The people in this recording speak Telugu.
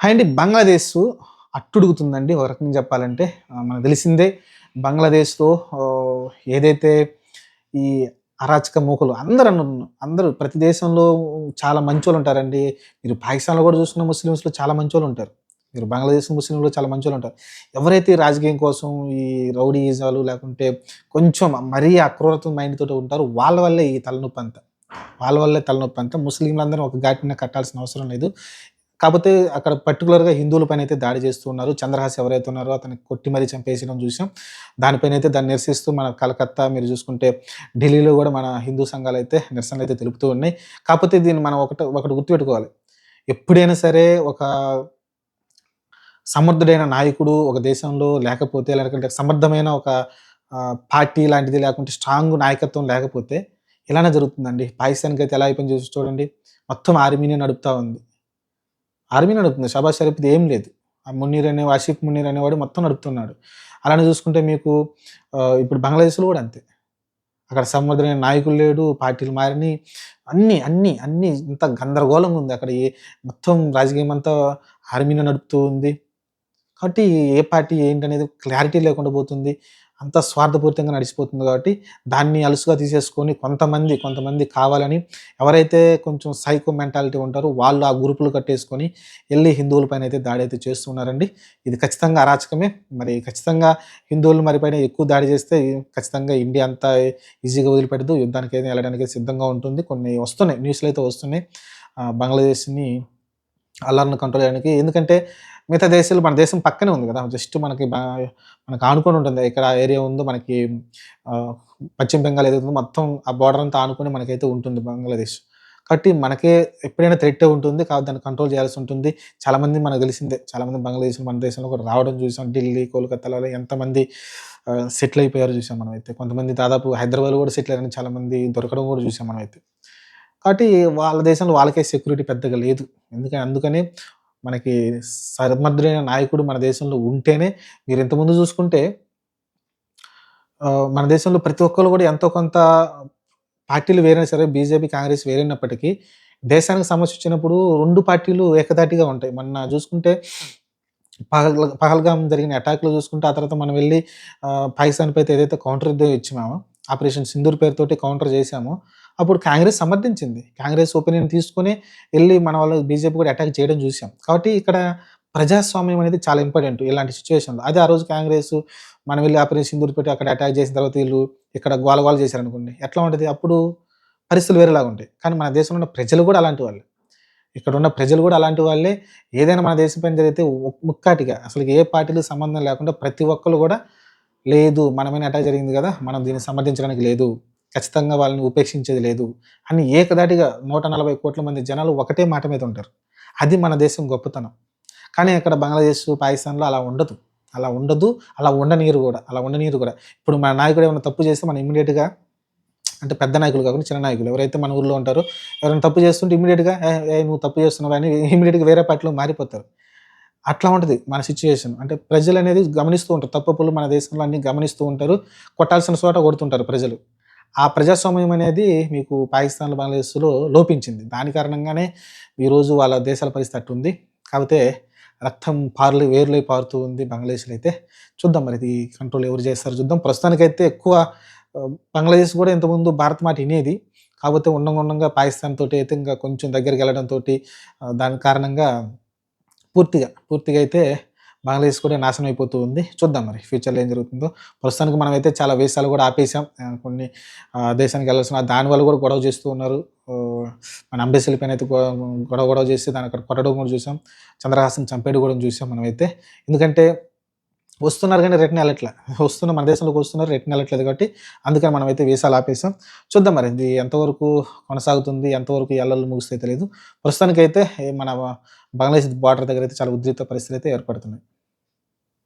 అండ్ బంగ్లాదేశ్ అట్టుడుగుతుందండి. ఒక రకంగా చెప్పాలంటే మనకు తెలిసిందే బంగ్లాదేశ్తో ఏదైతే ఈ అరాచక మూకలు అందరూ అందరూ ప్రతి దేశంలో చాలా మంచోళ్ళు ఉంటారండి మీరు పాకిస్తాన్లో కూడా చూస్తున్న ముస్లిమ్స్లో చాలా మంచోళ్ళు ఉంటారు మీరు బంగ్లాదేశ్ ముస్లింలు చాలా మంచోళ్ళు ఉంటారు ఎవరైతే రాజకీయం కోసం ఈ రౌడీజాలు లేకుంటే కొంచెం మరీ అక్రూరత మైండ్ తోటి ఉంటారో వాళ్ళ వల్లే ఈ తలనొప్పి అంతా వాళ్ళ వల్లే తలనొప్పి అంతా ముస్లింలందరూ ఒక ఘాటిన కట్టాల్సిన అవసరం లేదు. కాకపోతే అక్కడ పర్టికులర్గా హిందువుల పైన అయితే దాడి చేస్తూ ఉన్నారు. చంద్రహాస్ ఎవరైతే ఉన్నారో అతని కొట్టి మరీ చంపేసడం చూసాం. దానిపైన అయితే దాన్ని నిరసిస్తూ మన కలకత్తా మీరు చూసుకుంటే ఢిల్లీలో కూడా మన హిందూ సంఘాలు అయితే నిరసనలు అయితే తెలుపుతూ ఉన్నాయి. కాకపోతే దీన్ని మనం ఒకటి ఒకటి గుర్తుపెట్టుకోవాలి. ఎప్పుడైనా సరే ఒక సమర్థుడైన నాయకుడు ఒక దేశంలో లేకపోతే లేకుంటే సమర్థమైన ఒక పార్టీ లాంటిది లేకుంటే స్ట్రాంగ్ నాయకత్వం లేకపోతే ఇలానే జరుగుతుందండి? పాకిస్తాన్కి అయితే ఎలా అయిపోయింది చూసి చూడండి. మొత్తం ఆర్మీని నడుపుతా ఉంది. ఆర్మీ నడుపుతుంది షాబాజ్ షరీఫ్ ఏం లేదు. ఆ మునీర్ అనే ఆసిఫ్ మునీర్ అనేవాడు మొత్తం నడుపుతున్నాడు. అలానే చూసుకుంటే మీకు ఇప్పుడు బంగ్లాదేశ్లో కూడా అంతే. అక్కడ సమర్థమైన నాయకులు లేడు పార్టీలు మారిని అన్ని అన్ని అన్ని ఇంత గందరగోళంగా ఉంది. అక్కడ ఏ మొత్తం రాజకీయం అంతా ఆర్మీని నడుపుతూ ఉంది. కాబట్టి ఏ పార్టీ ఏంటనేది క్లారిటీ లేకుండా పోతుంది. అంత స్వార్థపూరితంగా నడిచిపోతుంది కాబట్టి దాన్ని అలుసుగా తీసేసుకొని కొంతమంది కొంతమంది కావాలని ఎవరైతే కొంచెం సైకో మెంటాలిటీ ఉంటారో వాళ్ళు ఆ గ్రూపులు కట్టేసుకొని వెళ్ళి హిందువులపైన అయితే దాడి అయితే చేస్తున్నారండి. ఇది ఖచ్చితంగా అరాచకమే. మరి ఖచ్చితంగా హిందువులు మరి పైన ఎక్కువ దాడి చేస్తే ఖచ్చితంగా ఇండియా అంతా ఈజీగా వదిలిపెట్టదు. యుద్ధానికి అయితే వెళ్ళడానికి సిద్ధంగా ఉంటుంది. కొన్ని వస్తున్నాయి. న్యూస్లు అయితే వస్తున్నాయి. బంగ్లాదేశ్ని అల్లర్ని కంట్రోల్ చేయడానికి. ఎందుకంటే మిగతా దేశాలు మన దేశం పక్కనే ఉంది కదా. జస్ట్ మనకి మనకు ఆనుకొని ఉంటుంది. ఇక్కడ ఏరియా ఉందో మనకి పశ్చిమ బెంగాల్ ఏదైతే ఉందో మొత్తం ఆ బార్డర్ అంతా ఆనుకొని మనకైతే ఉంటుంది బంగ్లాదేశ్. కాబట్టి మనకే ఎప్పుడైనా థ్రెట్ ఉంటుంది. కాబట్టి దాన్ని కంట్రోల్ చేయాల్సి ఉంటుంది. చాలామంది మనకు తెలిసిందే. చాలామంది బంగ్లాదేశ్ మన దేశంలో కూడా రావడం చూసాం. ఢిల్లీ కోల్కతాలో ఎంతమంది సెటిల్ అయిపోయారు చూసాం మనం అయితే కొంతమంది దాదాపు హైదరాబాద్లో కూడా సెటిల్ అయ్యారని చాలామంది దొరకడం కూడా చూసాం మనం అయితే కాబట్టి వాళ్ళ దేశంలో వాళ్ళకే సెక్యూరిటీ పెద్దగా లేదు. ఎందుకని అందుకనే మనకి సమర్థుడైన నాయకుడు మన దేశంలో ఉంటేనే మీరు ఇంతకుముందు చూసుకుంటే మన దేశంలో ప్రతి ఒక్కరు కూడా ఎంతో కొంత పార్టీలు వేరైనా సరే బీజేపీ కాంగ్రెస్ వేరైనప్పటికీ దేశానికి సమస్య వచ్చినప్పుడు రెండు పార్టీలు ఏకదాటిగా ఉంటాయి. మొన్న చూసుకుంటే పహల్ పహల్గామ్ జరిగిన అటాక్లు చూసుకుంటే ఆ తర్వాత మనం వెళ్ళి ఆ, ఏదైతే కౌంటర్ యుద్ధం ఇచ్చినామో ఆపరేషన్ సింధూర్ పేరుతోటి కౌంటర్ చేశామో అప్పుడు కాంగ్రెస్ సమర్థించింది. కాంగ్రెస్ ఒపీనియన్ తీసుకొని వెళ్ళి మన వాళ్ళు బీజేపీ కూడా అటాక్ చేయడం చూసాం. కాబట్టి ఇక్కడ ప్రజాస్వామ్యం అనేది చాలా ఇంపార్టెంట్ ఇలాంటి సిచ్యువేషన్లో. అదే ఆ రోజు కాంగ్రెస్ మనం వెళ్ళి ఆపరేషన్ సింధూరు పెట్టి అక్కడ అటాక్ చేసిన తర్వాత వీళ్ళు ఇక్కడ గోలగోలు గోల చేశారు అనుకోండి ఎట్లా ఉంటుంది? అప్పుడు పరిస్థితులు వేరేలాగా ఉంటాయి. కానీ మన దేశంలో ఉన్న ప్రజలు కూడా అలాంటి వాళ్ళు. ఇక్కడ ఉన్న ప్రజలు కూడా అలాంటి వాళ్ళే. ఏదైనా మన దేశం పైన జరిగితే ముక్కాటిగా అసలు ఏ పార్టీలు సంబంధం లేకుండా ప్రతి ఒక్కరు కూడా లేదు మనమైన అటాక్ జరిగింది కదా మనం దీన్ని సమర్థించడానికి లేదు. ఖచ్చితంగా వాళ్ళని ఉపేక్షించేది లేదు అని ఏకదాటిగా నూట నలభై కోట్ల మంది జనాలు ఒకటే మాట మీద ఉంటారు. అది మన దేశం గొప్పతనం. కానీ అక్కడ బంగ్లాదేశ్ పాకిస్తాన్లో అలా ఉండదు. అలా ఉండదు అలా ఉండనీరు కూడా అలా ఉండనీరు కూడా. ఇప్పుడు మన నాయకుడు ఏమైనా తప్పు చేస్తే మనం ఇమీడియట్గా అంటే పెద్ద నాయకులు కాకుండా చిన్న నాయకులు ఎవరైతే మన ఊర్లో ఉంటారో ఎవరైనా తప్పు చేస్తుంటే ఇమీడియట్గా ఏ ఏ, నువ్వు తప్పు చేస్తున్నావు అని ఇమీడియట్గా వేరే పార్టీలో మారిపోతారు. అట్లా ఉంటుంది మన సిచ్యువేషన్ అంటే ప్రజలు అనేది గమనిస్తూ ఉంటారు. తప్పులు మన దేశంలో అన్ని గమనిస్తూ ఉంటారు. కొట్టాల్సిన చోట కొడుతుంటారు ప్రజలు. ఆ ప్రజాస్వామ్యం అనేది మీకు పాకిస్తాన్లో బంగ్లాదేశ్లో లోపించింది. దాని కారణంగానే ఈరోజు వాళ్ళ దేశాల పరిస్థితి అట్టుంది. కాకపోతే రక్తం పార్లు వేరులై పారుతూ ఉంది బంగ్లాదేశ్లో అయితే. చూద్దాం మరి ఇది కంట్రోల్ ఎవరు చేస్తారు చూద్దాం. ప్రస్తుతానికైతే ఎక్కువ బంగ్లాదేశ్ కూడా ఇంతకుముందు భారత్ మాట వినేది. కాకపోతే ఉండంగా ఉండంగా పాకిస్తాన్ తోటి అయితే ఇంకా కొంచెం దగ్గరికి వెళ్ళడంతో దాని కారణంగా పూర్తిగా పూర్తిగా అయితే బంగ్లాదేశ్ కూడా నాశనం అయిపోతూ ఉంది. చూద్దాం మరి ఫ్యూచర్లో ఏం జరుగుతుందో. ప్రస్తుతానికి మనం అయితే చాలా వేసాలు కూడా ఆపేసాం కొన్ని దేశానికి వెళ్ళాల్సిన దానివల్ల కూడా గొడవ చేస్తూ ఉన్నారు. మన అంబేసీల పైన అయితే గొడవ గొడవ చేసి దాని అక్కడ కొట్టడం కూడా చూసాం. చంద్రహాసన్ చంపేడు కూడా చూసాం మనమైతే. ఎందుకంటే వస్తున్నారు కానీ రిటర్న్ వెళ్ళట్లే. వస్తున్న మన దేశంలోకి వస్తున్నారు రిటర్న్ వెళ్ళట్లేదు కాబట్టి అందుకని మనం అయితే వీసాలు ఆపేసాం చూద్దాం మరి ఇది ఎంతవరకు కొనసాగుతుంది ఎంతవరకు ఎల్లలు ముగిస్తే తెలియదు. ప్రస్తుతానికైతే మన బంగ్లాదేశ్ బార్డర్ దగ్గర అయితే చాలా ఉద్రిక్త పరిస్థితులు అయితే ఏర్పడుతున్నాయి.